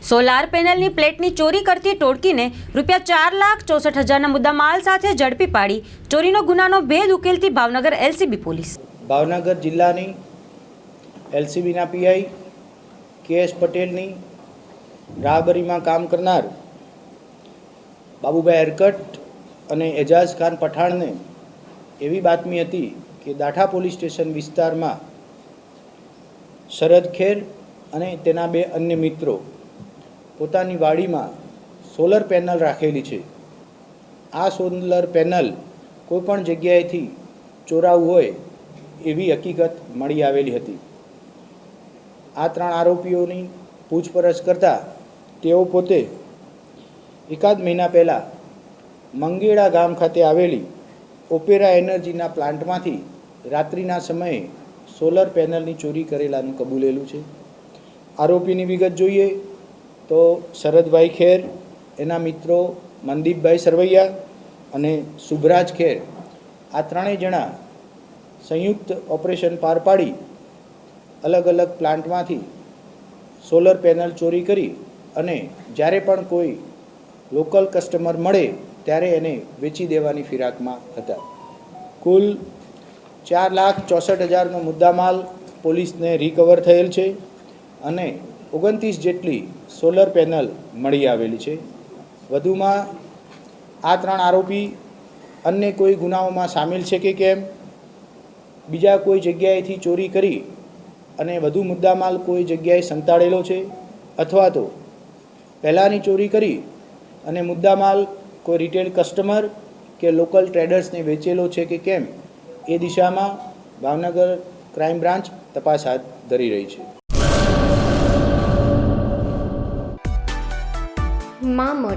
Solar પેનલની પ્લેટની ચોરી કરતી ટોળકીને રૂપિયા ચાર લાખ ચોસઠ હજારના મુદ્દામાલ સાથે ઝડપી પાડી ચોરીનો ગુનાનો ભેદ ઉકેલતી ભાવનગર એલસીબી પોલીસ. ભાવનગર જિલ્લાની એલસીબીના પીઆઈ કે એસ પટેલની રાહબરીમાં કામ કરનાર બાબુભાઈ હેરકટ અને એજાઝ ખાન પઠાણને એવી બાતમી હતી કે દાઠા પોલીસ સ્ટેશન વિસ્તારમાં શરદ ખેર અને તેના બે અન્ય મિત્રો પોતાની વાડીમાં સોલર પેનલ રાખેલી છે. આ સોલર પેનલ કોઈપણ જગ્યાએથી ચોરાવું હોય એવી હકીકત મળી આવેલી હતી. આ ત્રણ આરોપીઓની પૂછપરછ કરતાં તેઓ પોતે એકાદ મહિના પહેલાં મંગેડા ગામ ખાતે આવેલી ઓપેરા એનર્જીના પ્લાન્ટમાંથી રાત્રિના સમયે સોલર પેનલની ચોરી કરેલાનું કબૂલેલું છે. આરોપીની વિગત જોઈએ તો શરદભાઈ ખેર, એના મિત્રો મનદીપભાઈ સરવૈયા અને શુભરાજ ખેર, આ ત્રણેય જણા સંયુક્ત ઓપરેશન પાર પાડી, અલગ અલગ પ્લાન્ટમાંથી સોલર પેનલ ચોરી કરી અને જ્યારે પણ કોઈ લોકલ કસ્ટમર મળે ત્યારે એને વેચી દેવાની ફિરાકમાં હતા. કુલ ચાર લાખ ચોસઠ હજારનો મુદ્દામાલ પોલીસને રિકવર થયેલ છે અને ઓગણત્રીસ જેટલી સોલર પેનલ મળી આવેલી છે. વધુમાં આ ત્રણ આરોપી અન્ય કોઈ ગુનાઓમાં સામેલ છે કે કેમ? બીજા કોઈ જગ્યાએથી ચોરી કરી અને વધુ મુદ્દામાલ કોઈ જગ્યાએ સંતાડેલો છે? અથવા તો પહેલાંની ચોરી કરી અને મુદ્દામાલ કોઈ રિટેલ કસ્ટમર કે લોકલ ટ્રેડર્સને વેચેલો છે કે કેમ? એ દિશામાં ભાવનગર ક્રાઇમ બ્રાન્ચ તપાસ હાથ ધરી રહી છે.